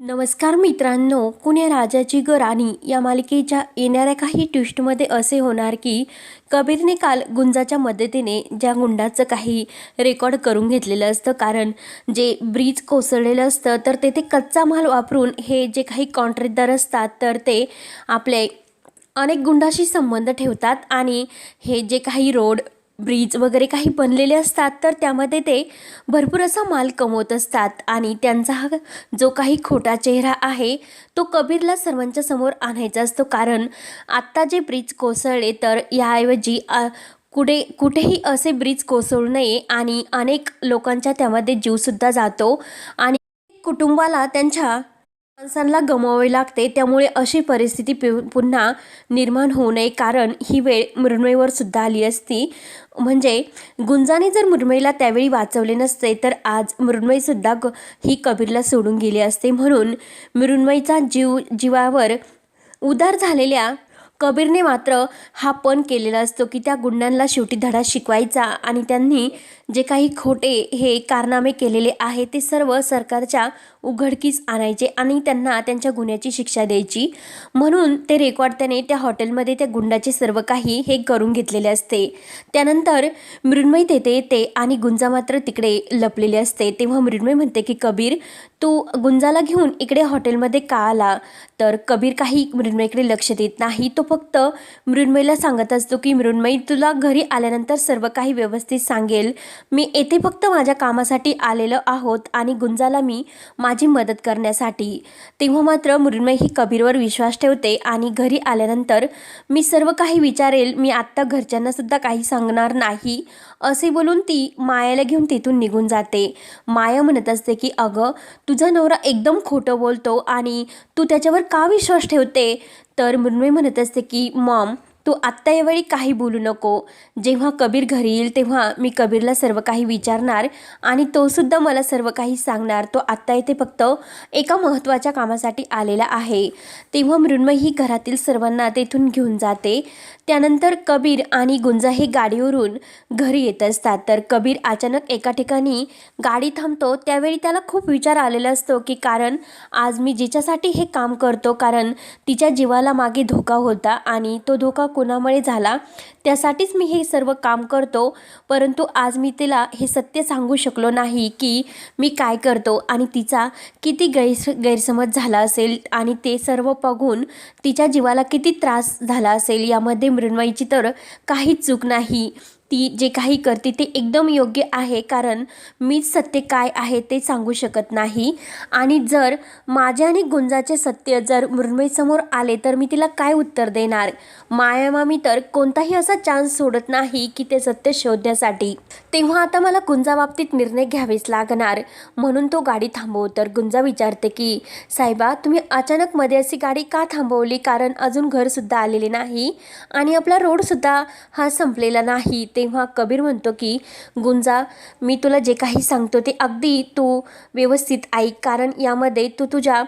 नमस्कार मित्रांनो कुणे राजाची गराणी या मालिकेच्या येणाऱ्या काही ट्विस्टमध्ये असे होणार की कबीरने काल गुंजाच्या मदतीने ज्या गुंडाचं काही रेकॉर्ड करून घेतलेलं असतं कारण जे ब्रिज कोसळलेलं असतं तर तेथे कच्चा माल वापरून हे जे काही कॉन्ट्रॅक्टदार असतात तर ते आपले अनेक गुंडाशी संबंध ठेवतात आणि हे जे काही रोड ब्रिज वगैरे काही बनलेले असतात तर त्यामध्ये ते भरपूर असा माल कमवत असतात. आणि त्यांचा हा जो काही खोटा चेहरा आहे तो कबीरला सर्वांच्या समोर आणायचा असतो. कारण आत्ता जे ब्रिज कोसळले तर याऐवजी कुठे कुठेही असे ब्रिज कोसळू नये आणि अनेक लोकांच्या त्यामध्ये जीवसुद्धा जातो. आणि कुटुंबाला त्यांच्या माणसांना गमवावे लागते त्यामुळे अशी परिस्थिती पुन्हा निर्माण होऊ नये. कारण ही वेळ मृण्मयीवर सुद्धा आली असती. म्हणजे गुंजाने जर मृण्मयीला त्यावेळी वाचवले नसते तर आज मृण्मयीसुद्धा ग ही कबीरला सोडून गेली असते. म्हणून मृण्मयीचा जीव जीवावर उदार झालेल्या कबीरने मात्र हा पण केलेला असतो की त्या गुंडांना शेवटी धडा शिकवायचा आणि त्यांनी जे काही खोटे हे कारनामे केलेले आहे ते सर्व सरकारच्या उघडकीस आणायचे आणि त्यांना त्यांच्या गुन्ह्याची शिक्षा द्यायची. म्हणून ते रेकॉर्ड त्याने त्या हॉटेलमध्ये त्या गुंडाचे सर्व काही हे करून घेतलेले असते. त्यानंतर मृण्मय तेथे येते आणि गुंजा मात्र तिकडे लपलेले असते. तेव्हा मृण्मय म्हणते की कबीर तू गुंजाला घेऊन इकडे हॉटेलमध्ये का आला? तर कबीर काही मृण्मयकडे लक्ष देत नाही. तो फक्त मृण्मयला सांगत असतो की मृण्मयी तुला घरी आल्यानंतर सर्व काही व्यवस्थित सांगेल. मी येथे फक्त माझ्या कामासाठी आलेलो आहोत आणि गुंजाला मी माझी मदत करण्यासाठी. तेव्हा मात्र मृण्मय ही कबीरवर विश्वास ठेवते आणि घरी आल्यानंतर मी सर्व काही विचारेल मी आत्ता घरच्यांनासुद्धा काही सांगणार नाही असे बोलून ती मायाला घेऊन तिथून निघून जाते. माया म्हणत असते की अगं तुझा नवरा एकदम खोटं बोलतो आणि तू त्याच्यावर का विश्वास ठेवते? तर मृण्मय म्हणत असते की मॉम तू आत्ता यावेळी काही बोलू नको. जेव्हा कबीर घरी येईल तेव्हा मी कबीरला सर्व काही विचारणार आणि तो सुद्धा मला सर्व काही सांगणार. तो आत्ता येथे फक्त एका महत्त्वाच्या कामासाठी आलेला आहे. तेव्हा मृण्मयी ही घरातील सर्वांना तेथून घेऊन जाते. त्यानंतर कबीर आणि गुंजा हे गाडीवरून घरी येत असतात. तर कबीर अचानक एका ठिकाणी गाडी थांबतो. त्यावेळी त्याला खूप विचार आलेला असतो की कारण आज मी जिच्यासाठी हे काम करतो कारण तिच्या जीवाला मागे धोका होता आणि तो धोका कोणामुळे झाला त्यासाठीच मी हे सर्व काम करतो. परंतु आज मी तिला हे सत्य सांगू शकलो नाही की मी काय करतो आणि तिचा किती गैर गैरसमज झाला असेल आणि ते सर्व बघून तिच्या जीवाला किती त्रास झाला असेल यामध्ये मृण्मयीची तर काहीच चूक नाही. ती जे काही करते ते एकदम योग्य आहे कारण मीच सत्य काय आहे ते सांगू शकत नाही. आणि जर माझ्या आणि गुंजाचे सत्य जर मृण्मयीसमोर आले तर मी तिला काय उत्तर देणार? मायामामी तर कोणताही असा चान्स सोडत नाही की ते सत्य शोधण्यासाठी. तेव्हा आता मला गुंजाबाबतीत निर्णय घ्यावेच लागणार. म्हणून तो गाडी थांबव. तर गुंजा विचारते की साहेबा तुम्ही अचानक मध्ये अशी गाडी का थांबवली? कारण अजून घरसुद्धा आलेले नाही आणि आपला रोडसुद्धा हा संपलेला नाही. ते तेव्हा कबीर म्हणतो की गुंजा मी तुला जे काही सांगतो ते अगदी तू व्यवस्थित ऐक कारण यामध्ये तू तुझ्या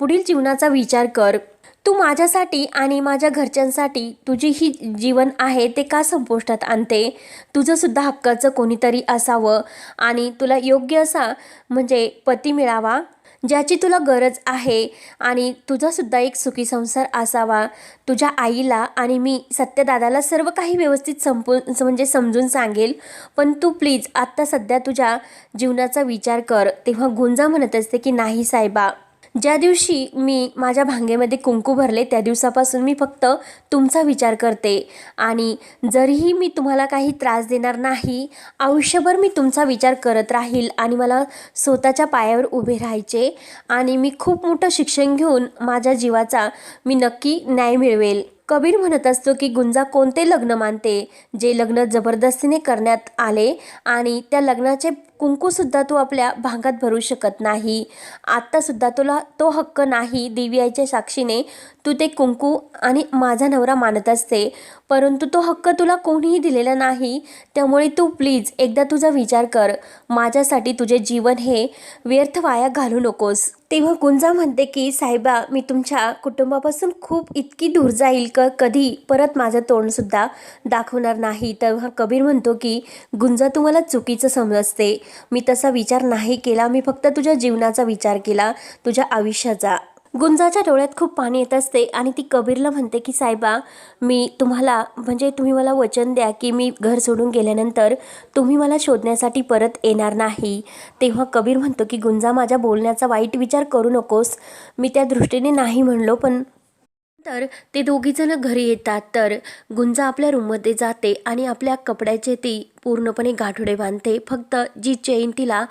पुढील जीवनाचा विचार कर. तू माझ्यासाठी आणि माझ्या घरच्यांसाठी तुझी ही जीवन आहे ते का संपुष्टात आणते? तुझंसुद्धा हक्काचं कोणीतरी असावं आणि तुला योग्य असा म्हणजे पती मिळावा ज्याची तुला गरज आहे आणि तुझासुद्धा एक सुखी संसार असावा. तुझ्या आईला आणि मी सत्यदादाला सर्व काही व्यवस्थित संपू म्हणजे समजून सांगेल. पण तू प्लीज आत्ता सध्या तुझ्या जीवनाचा विचार कर. तेव्हा गुंजा म्हणत असते की नाही साहेबा ज्या दिवशी मी माझ्या भांगेमध्ये कुंकू भरले त्या दिवसापासून मी फक्त तुमचा विचार करते. आणि जरीही मी तुम्हाला काही त्रास देणार नाही आयुष्यभर मी तुमचा विचार करत राहील आणि मला स्वतःच्या पायावर उभे राहायचे. आणि मी खूप मोठं शिक्षण घेऊन माझ्या जीवाचा मी नक्की न्याय मिळवेल. कबीर म्हणत असतो की गुंजा कोणते लग्न मानते? जे लग्न जबरदस्तीने करण्यात आले आणि त्या लग्नाचे कुंकूसुद्धा तू आपल्या भागात भरू शकत नाही. आत्तासुद्धा तुला तो हक्क नाही देवी आईच्या साक्षीने. तू ते कुंकू आणि माझा नवरा मानत असते. परंतु तो हक्क तुला कोणीही दिलेला नाही. त्यामुळे तू प्लीज एकदा तुझा विचार कर. माझ्यासाठी तुझे जीवन हे व्यर्थ वाया घालू नकोस. तेव्हा गुंजा म्हणते की साहेबा मी तुमच्या कुटुंबापासून खूप इतकी दूर जाईल क? कधी परत माझं तोंडसुद्धा दाखवणार नाही. तेव्हा कबीर म्हणतो की गुंजा तुम्हाला चुकीचं समजते. मी तसा विचार नाही केला. मी फक्त तुझ्या जीवनाचा विचार केला तुझ्या आयुष्याचा. गुंजाच्या डोळ्यात खूप पाणी येत असते आणि ती कबीरला म्हणते की साहेबा मी तुम्हाला म्हणजे तुम्ही मला वचन द्या की मी घर सोडून गेल्यानंतर तुम्ही मला शोधण्यासाठी परत येणार नाही. तेव्हा कबीर म्हणतो की गुंजा माझ्या बोलण्याचा वाईट विचार करू नकोस. मी त्या दृष्टीने नाही म्हणलो पण तर ते दोघीजणं घरी येतात. तर गुंजा आपल्या रूममध्ये जाते आणि आपल्या कपड्याचे ती पूर्णपणे गाठोडे बांधते. फक्त जी चेन तिला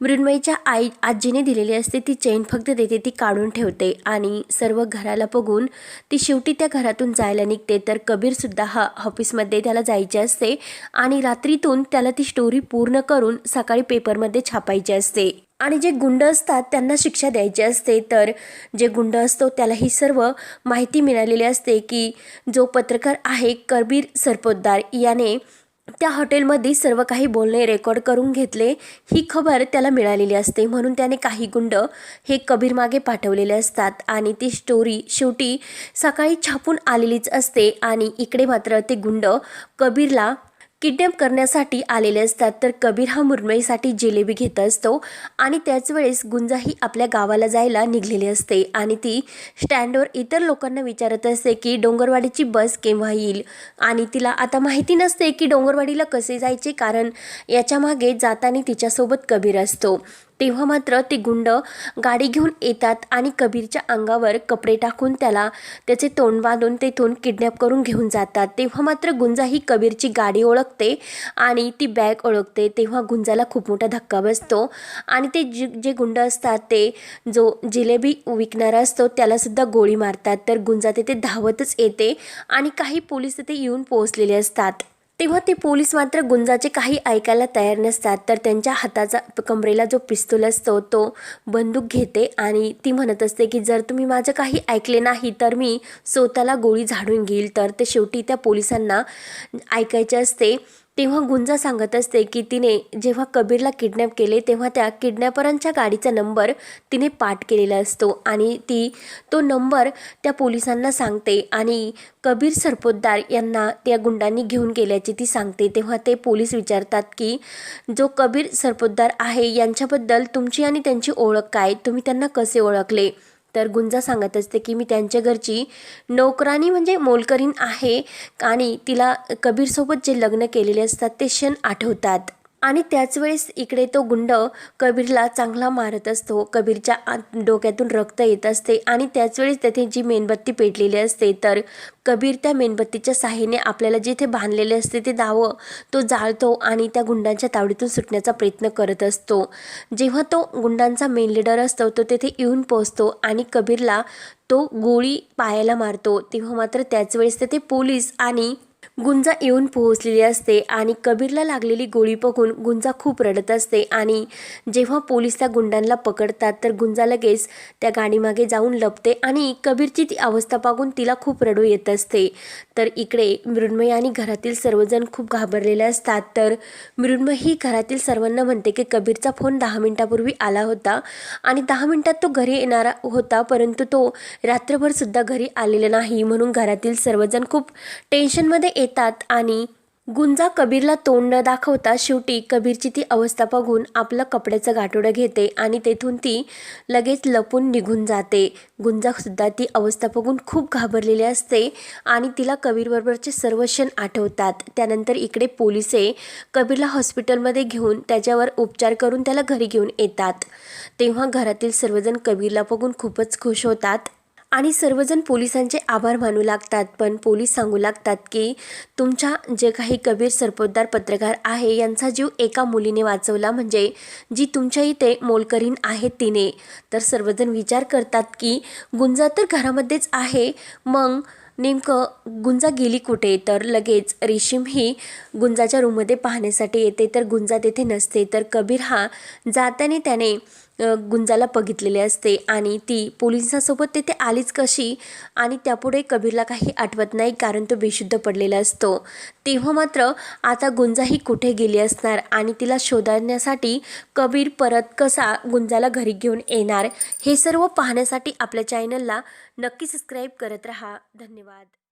मृण्मयीच्या आई आजीने दिलेली असते ती चेन फक्त देते ती काढून ठेवते. आणि सर्व घराला बघून ती शेवटी त्या घरातून जायला निघते. तर कबीरसुद्धा हा ऑफिसमध्ये त्याला जायचे असते आणि रात्रीतून त्याला ती स्टोरी पूर्ण करून सकाळी पेपरमध्ये छापायची असते. आणि जे गुंड असतात त्यांना शिक्षा द्यायची असते. तर जे गुंड असतो त्याला ही सर्व माहिती मिळालेली असते की जो पत्रकार आहे कबीर सरपोतदार याने त्या हॉटेलमध्ये सर्व काही बोलणे रेकॉर्ड करून घेतले ही खबर त्याला मिळालेली असते. म्हणून त्याने काही गुंड हे कबीर मागे पाठवलेले असतात आणि ती स्टोरी शेवटी सकाळी छापून आलेलीच असते. आणि इकडे मात्र ते गुंड कबीरला किडनॅप करण्यासाठी आलेले असतात. तर कबीर हा मुरमईसाठी जिलेबी घेत असतो आणि त्याच वेळेस गुंजा ही आपल्या गावाला जायला निघलेली असते. आणि ती स्टँडवर इतर लोकांना विचारत असते की डोंगरवाडीची बस केव्हा येईल? आणि तिला आता माहिती नसते की डोंगरवाडीला कसे जायचे कारण याच्यामागे जाताना तिच्यासोबत कबीर असतो. तेव्हा मात्र ते गुंड गाडी घेऊन येतात आणि कबीरच्या अंगावर कपडे टाकून त्याला त्याचे तोंड बांधून तेथून किडनॅप करून घेऊन जातात. तेव्हा मात्र गुंजा ही कबीरची गाडी ओळखते आणि ती बॅग ओळखते. तेव्हा गुंजाला खूप मोठा धक्का बसतो आणि ते जे जे गुंड असतात ते जो जिलेबी विकणारा असतो त्यालासुद्धा गोळी मारतात. तर गुंजा तिथे धावतच येते आणि काही पोलीस तिथे येऊन पोहोचलेले असतात. तेव्हा ते पोलीस मात्र गुंजाचे काही ऐकायला तयार नसतात. तर त्यांच्या हाताचा कमरेला जो पिस्तूल असतो तो बंदूक घेते आणि ती म्हणत असते की जर तुम्ही माझं काही ऐकले नाही तर मी स्वतःला गोळी झाडून घेईल. तर ते शेवटी त्या पोलिसांना ऐकायचे असते. तेव्हा गुंजा सांगत असते की तिने जेव्हा कबीरला किडनॅप केले तेव्हा त्या किडनॅपरांच्या गाडीचा नंबर तिने पाठ केलेला असतो आणि ती तो नंबर त्या पोलिसांना सांगते आणि कबीर सरपोतदार यांना त्या गुंडांनी घेऊन गेल्याची ती सांगते. तेव्हा ते पोलीस विचारतात की जो कबीर सरपोतदार आहे यांच्याबद्दल तुमची आणि त्यांची ओळख काय? तुम्ही त्यांना कसे ओळखले? तर गुंजा सांगत असते की मी त्यांच्या घरची नोकरानी म्हणजे मोलकरीण आहे आणि तिला कबीरसोबत जे लग्न केलेले असतात ते क्षण आठवतात. आणि त्याच वेळेस इकडे तो गुंड कबीरला चांगला मारत असतो. कबीरच्या आत डोक्यातून रक्त येत असते आणि त्याच वेळेस तेथे जी मेणबत्ती पेटलेली असते तर कबीर त्या मेणबत्तीच्या साह्याने आपल्याला जिथे बांधलेले असते ते दावं तो जाळतो आणि त्या गुंडांच्या तावडीतून सुटण्याचा प्रयत्न करत असतो. जेव्हा तो गुंडांचा मेन लीडर असतो तो तेथे येऊन पोहोचतो आणि कबीरला तो गोळी पायाला मारतो. तेव्हा मात्र त्याच वेळेस तेथे पोलीस आणि गुंजा येऊन पोहोचलेली असते आणि कबीरला लागलेली गोळी बघून गुंजा खूप रडत असते आणि जेव्हा पोलीस त्या गुंडांना पकडतात तर गुंजा लगेच त्या गाडीमागे जाऊन लपते आणि कबीरची ती अवस्था पाहून तिला खूप रडू येत असते. तर इकडे मृण्मय आणि घरातील सर्वजण खूप घाबरलेले असतात. तर मृण्मय ही घरातील सर्वांना म्हणते की कबीरचा फोन दहा मिनिटापूर्वी आला होता आणि दहा मिनिटात तो घरी येणारा होता परंतु तो रात्रभर सुद्धा घरी आलेला नाही. म्हणून घरातील सर्वजण खूप टेन्शनमध्ये येत येतात आणि गुंजा कबीरला तोंड न दाखवता शेवटी कबीरची ती अवस्था बघून आपलं कपड्याचं गाठोडं घेते आणि तेथून ती लगेच लपून निघून जाते. गुंजासुद्धा ती अवस्था बघून खूप घाबरलेली असते आणि तिला कबीरबरोबरचे सर्व क्षण आठवतात. त्यानंतर इकडे पोलिसे कबीरला हॉस्पिटलमध्ये घेऊन त्याच्यावर उपचार करून त्याला घरी घेऊन येतात. तेव्हा घरातील सर्वजण कबीरला बघून खूपच खुश होतात. आणि सर्वजण पोलिसांचे आभार मानू लागतात. पण पोलीस सांगू लागतात की तुमच्या जे काही कबीर सरपोतदार पत्रकार आहे यांचा जीव एका मुलीने वाचवला म्हणजे जी तुमच्या इथे मोलकरीण आहे तिने. तर सर्वजण विचार करतात की गुंजा तर घरामध्येच आहे मग नेमकं गुंजा गेली कुठे? तर लगेच रेशीम ही गुंजाच्या रूममध्ये पाहण्यासाठी येते. तर गुंजा तेथे नसते. तर कबीर हा जाताने त्याने गुंजाला बघितलेली असते आणि ती पोलिसांसोबत तेथे आलीच कशी? आणि त्यापुढे कबीरला काही आठवत नाही कारण तो बेशुद्ध पडलेला असतो. तेव्हा मात्र आता गुंजा ही कुठे गेली असणार आणि तिला शोधण्यासाठी कबीर परत कसा गुंजाला घरी घेऊन येणार? हे सर्व पाहण्यासाठी आपल्या चॅनलला नक्की सबस्क्राईब करत राहा. धन्यवाद.